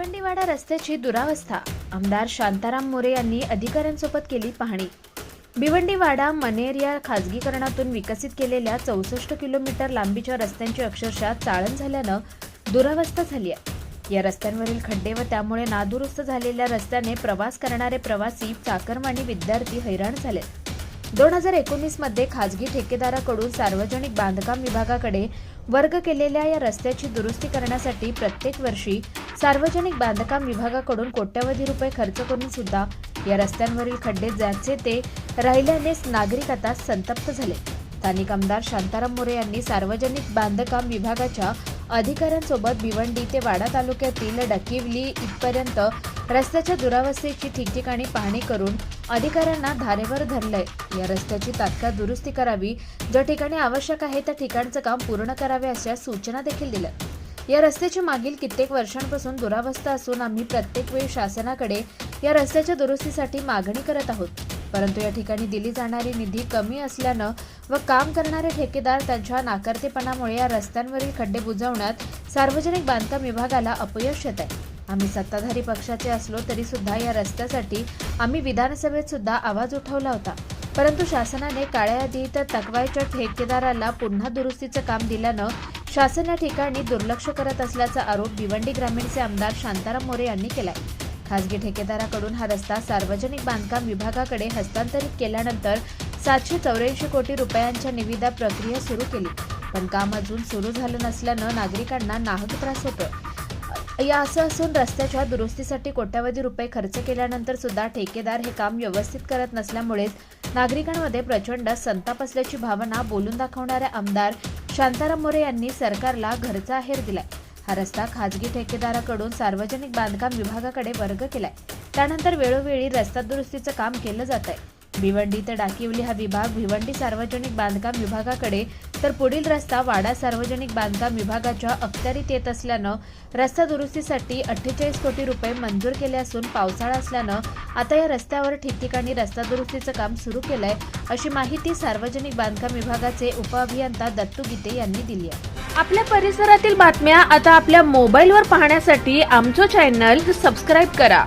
भिवंडीवाडा रस्त्याची दुरावस्था. आमदार शांताराम मोरे यांनी अधिकाऱ्यांसोबत केली पाहणी. भिवंडीवाडा मनेर या खाजगीकरणातून विकसित केलेल्या चौसष्ट किलोमीटर लांबीच्या रस्त्यांची अक्षरशः चाळण झाल्यानं दुरावस्था झाली आहे. या रस्त्यांवरील खड्डे व त्यामुळे नादुरुस्त झालेल्या रस्त्याने प्रवास करणारे प्रवासी चाकरमानी विद्यार्थी हैराण झाले. दोन हजार एकोणीसमध्ये खाजगी ठेकेदाराकडून सार्वजनिक बांधकाम विभागाकडे वर्ग केलेल्या या रस्त्याची दुरुस्ती करण्यासाठी प्रत्येक वर्षी सार्वजनिक बांधकाम विभागाकडून कोट्यवधी रुपये खर्च करून सुद्धा या रस्त्यांवरील खड्डे ज्याचे ते राहिल्यानेच नागरिक आता संतप्त झाले. स्थानिक आमदार शांताराम मोरे यांनी सार्वजनिक बांधकाम विभागाच्या अधिकाऱ्यांसोबत भिवंडी ते वाडा तालुक्यातील डकिवली इथपर्यंत रस्त्याच्या दुरावस्थेची ठिकठिकाणी पाहणी करून अधिकाऱ्यांना धारेवर धरलंय. या रस्त्याची तात्काळ दुरुस्ती करावी ज्या ठिकाणी आवश्यक आहे त्या ठिकाणचं काम पूर्ण करावे अशा सूचना देखील दिल्या. या रस्त्याची मागील कित्येक वर्षांपासून दुरावस्था असून आम्ही प्रत्येक वेळी शासनाकडे या रस्त्याच्या दुरुस्तीसाठी मागणी करत आहोत. परंतु या ठिकाणी दिली जाणारी निधी कमी असल्यानं व काम करणारे ठेकेदार त्यांच्या नाकारतेपणामुळे या रस्त्यांवरील खड्डे बुजवण्यात सार्वजनिक बांधकाम विभागाला अपयश येत आहे. आम्ही सत्ताधारी पक्षाचे असलो तरी सुद्धा या रस्त्यासाठी आम्ही विधानसभेत सुद्धा आवाज उठवला होता. परंतु शासनाने काळ्या यादीत तकवायच्या ठेकेदाराला पुन्हा दुरुस्तीचं काम दिल्यानं शासन या ठिकाणी दुर्लक्ष करत असल्याचा आरोप भिवंडी ग्रामीणचे आमदार शांताराम मोरे यांनी केलाय. खासगी ठेकेदाराकडून हा रस्ता सार्वजनिक बांधकाम विभागाकडे हस्तांतरित केल्यानंतर सातशे चौऱ्याऐंशी कोटी रुपयांच्या निविदा प्रक्रिया सुरू केली. पण काम अजून सुरू झालं नसल्यानं नागरिकांना नाहक त्रास होतो या असं असून रस्त्याच्या दुरुस्तीसाठी कोट्यावधी रुपये खर्च केल्यानंतर सुद्धा ठेकेदार हे काम व्यवस्थित करत नसल्यामुळेच नागरिकांमध्ये प्रचंड संताप असल्याची भावना बोलून दाखवणाऱ्या आमदार शांताराम मोरे यांनी सरकारला घरचा अहेर दिलाय. हा रस्ता खाजगी ठेकेदाराकडून सार्वजनिक बांधकाम विभागाकडे वर्ग केलाय. त्यानंतर वेळोवेळी रस्ता दुरुस्तीचं काम केलं जात आहे भिवंडी ते डाकिवली हा विभाग भिवंडी सार्वजनिक बांधकाम विभागाकडे. तर पुढील रस्ता वाडा सार्वजनिक बांधकाम विभागाच्या अखत्यारीत येत असल्यानं रस्ता दुरुस्तीसाठी अठ्ठेचाळीस कोटी रुपये मंजूर केले असून पावसाळा असल्यानं आता या रस्त्यावर ठिकठिकाणी रस्ता दुरुस्तीचं काम सुरू केलंय अशी माहिती सार्वजनिक बांधकाम विभागाचे उपअभियंता दत्तू गीते यांनी दिली आहे. आपल्या परिसरातील बातम्या आता आपल्या मोबाईलवर पाहण्यासाठी आमचं चॅनल सबस्क्राईब करा.